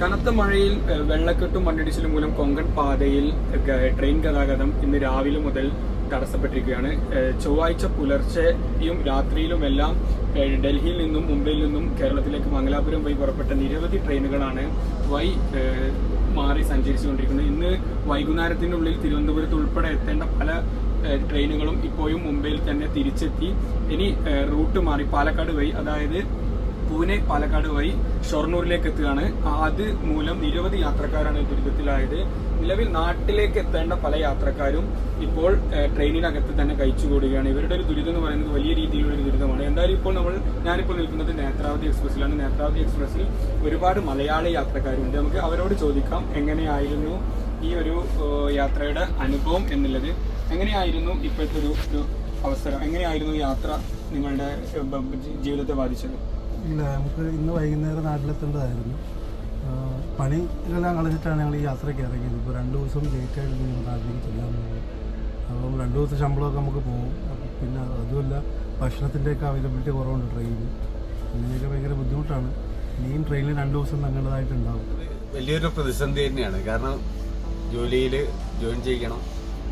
കനത്ത മഴയിൽ വെള്ളക്കെട്ടും മണ്ണിടിച്ചിലും മൂലം കൊങ്കൺ പാതയിൽ ട്രെയിൻ ഗതാഗതം ഇന്ന് രാവിലെ മുതൽ തടസ്സപ്പെട്ടിരിക്കുകയാണ്. ചൊവ്വാഴ്ച പുലർച്ചെയും രാത്രിയിലുമെല്ലാം എല്ലാം ഡൽഹിയിൽ നിന്നും മുംബൈയിൽ നിന്നും കേരളത്തിലേക്ക് മംഗലാപുരം വഴി പുറപ്പെട്ട നിരവധി ട്രെയിനുകളാണ് വൈ മാറി സഞ്ചരിച്ചുകൊണ്ടിരിക്കുന്നത്. ഇന്ന് വൈകുന്നേരത്തിനുള്ളിൽ തിരുവനന്തപുരത്ത് ഉൾപ്പെടെ എത്തേണ്ട പല ട്രെയിനുകളും ഇപ്പോഴും മുംബൈയിൽ തന്നെ തിരിച്ചെത്തി. ഇനി റൂട്ട് മാറി പാലക്കാട് വഴി അതായത് പൂനെ പാലക്കാട് വഴി ഷൊർണൂരിലേക്ക് എത്തുകയാണ്. അത് മൂലം നിരവധി യാത്രക്കാരാണ് ദുരിതത്തിലായത്. നിലവിൽ നാട്ടിലേക്ക് എത്തേണ്ട പല യാത്രക്കാരും ഇപ്പോൾ ട്രെയിനിനകത്ത് തന്നെ കഴിച്ചുകൂടുകയാണ് ഇവരുടെ ഒരു ദുരിതം എന്ന് പറയുന്നത് വലിയ രീതിയിലുള്ള ഒരു ദുരിതമാണ്. എന്തായാലും ഇപ്പോൾ നമ്മൾ ഞാനിപ്പോൾ നിൽക്കുന്നത് നേത്രാവതി എക്സ്പ്രസ്സിലാണ്. നേത്രാവതി എക്സ്പ്രസ്സിൽ ഒരുപാട് മലയാളി യാത്രക്കാരുണ്ട്. നമുക്ക് അവരോട് ചോദിക്കാം എങ്ങനെയായിരുന്നു ഈ ഒരു യാത്രയുടെ അനുഭവം എന്നുള്ളത്? എങ്ങനെയായിരുന്നു ഇപ്പോഴത്തെ ഒരു അവസരം? എങ്ങനെയായിരുന്നു യാത്ര നിങ്ങളുടെ ജീവിതത്തെ ബാധിച്ചത്? ഇല്ല നമുക്ക് ഇന്ന് വൈകുന്നേരം നാട്ടിലെത്തേണ്ടതായിരുന്നു. പണി പണികളെല്ലാം കളഞ്ഞിട്ടാണ് ഞങ്ങൾ ഈ യാത്രയ്ക്ക് ഇറങ്ങിയത്. ഇപ്പോൾ രണ്ട് ദിവസം ലേറ്റായിട്ട് ഞങ്ങൾ നാട്ടിലേക്ക് ചെല്ലാൻ പോകും അപ്പം രണ്ട് ദിവസം ശമ്പളമൊക്കെ നമുക്ക് പോകും പിന്നെ അതുമല്ല ഭക്ഷണത്തിന്റെയൊക്കെ അവൈലബിലിറ്റി കുറവുണ്ട് ട്രെയിനിൽ അങ്ങനെയൊക്കെ ഭയങ്കര ബുദ്ധിമുട്ടാണ്. ഇനിയും ട്രെയിനിൽ രണ്ട് ദിവസം തങ്ങേണ്ടതായിട്ടുണ്ടാവും. വലിയൊരു പ്രതിസന്ധി തന്നെയാണ്. കാരണം ജോലിയിൽ ജോയിൻ ചെയ്യണം.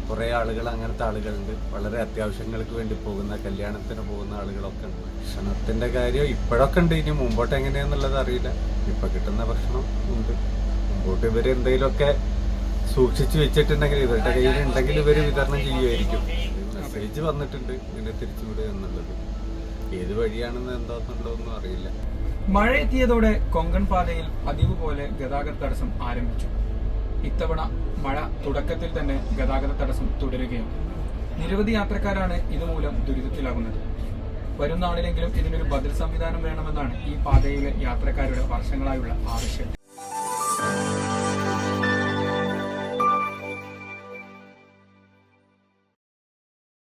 കുറേ ആളുകൾ അങ്ങനത്തെ ആളുകളുണ്ട്. വളരെ അത്യാവശ്യങ്ങൾക്ക് വേണ്ടി പോകുന്ന കല്യാണത്തിന് പോകുന്ന ആളുകളൊക്കെ ഉണ്ട്. ഭക്ഷണത്തിന്റെ കാര്യം ഇപ്പോഴൊക്കെ ഉണ്ട്. ഇനി മുമ്പോട്ട് എങ്ങനെയാണെന്നുള്ളത് അറിയില്ല. ഇപ്പം കിട്ടുന്ന ഭക്ഷണം ഉണ്ട്. മുമ്പോട്ട് ഇവർ എന്തെങ്കിലുമൊക്കെ സൂക്ഷിച്ചു വെച്ചിട്ടുണ്ടെങ്കിൽ ഇവരുടെ കയ്യിൽ ഉണ്ടെങ്കിൽ ഇവർ വിതരണം ചെയ്യുമായിരിക്കും. മെസ്സേജ് വന്നിട്ടുണ്ട്. ഇതിനെ തിരിച്ചുവിടുക എന്നുള്ളത്. ഏത് വഴിയാണെന്ന് എന്താണെന്നുള്ളതൊന്നും അറിയില്ല. മഴ എത്തിയതോടെ കൊങ്കൺ പാതയിൽ പതിവ് പോലെ ഗതാഗത തടസ്സം ആരംഭിച്ചു. ഇത്തവണ മഴ തുടക്കത്തിൽ തന്നെ ഗതാഗത തടസ്സം തുടരുകയാണ്. നിരവധി യാത്രക്കാരാണ് ഇതുമൂലം ദുരിതത്തിലാകുന്നത്. വരും നാളിലെങ്കിലും ഇതിനൊരു ബദൽ സംവിധാനം വേണമെന്നാണ് ഈ പാതയിലെ യാത്രക്കാരുടെ വർഷങ്ങളായുള്ള ആവശ്യം.